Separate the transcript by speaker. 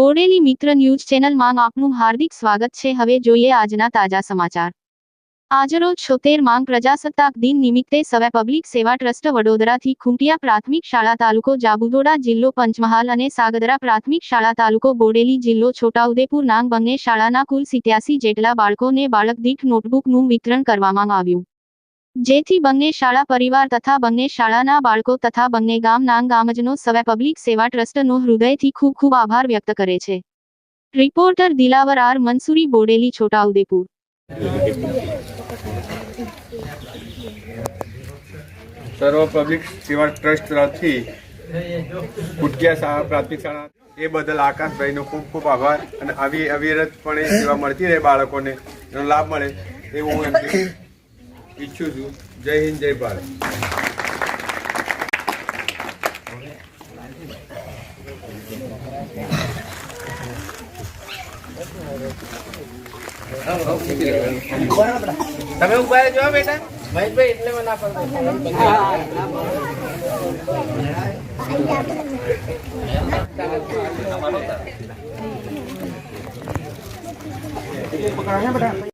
Speaker 1: બોડેલી મિત્ર ન્યૂઝ ચેનલમાં આપનું હાર્દિક સ્વાગત છે. હવે જોઈએ આજના તાજા સમાચાર. આજરોજ છોતેર માંગ પ્રજાસત્તાક દિન નિમિત્તે સવે પબ્લિક સેવા ટ્રસ્ટ વડોદરાથી ખૂંટિયા પ્રાથમિક શાળા તાલુકો જાબુદોડા જિલ્લો પંચમહાલ અને સાગદરા પ્રાથમિક શાળા તાલુકો બોડેલી જિલ્લો છોટાઉદેપુર નાંગ બંને શાળાના કુલ સિત્યાસી જેટલા બાળકોને બાળક દીઠ નોટબુકનું વિતરણ કરવામાં આવ્યું. જેથી બંને શાળા પરિવાર તથા બંને શાળાના બાળકો તથા બંને ગામ નાંગ ગામજનો સવે પબ્લિક સેવા ટ્રસ્ટનો હૃદયથી ખૂબ ખૂબ આભાર વ્યક્ત કરે છે. Reporter Dilawar R Mansuri Bodeli, Chhota Udepur.
Speaker 2: સર્વ પબ્લિક સેવા ટ્રસ્ટ તરફથી કુટિયા શાળા, પ્રાથમિક શાળા, એ બદલ આકાશભાઈનો ખૂબ ખૂબ આભાર અને આવી અવિરતપણે સેવા મળતી રહે બાળકોને, એનો લાભ મળે, એવું હું ઈચ્છું છું જય હિન્દ જય ભારત
Speaker 3: તમે ઉભા રહેજો હો બેટા મહેશભાઈ એટલે મને ના પડે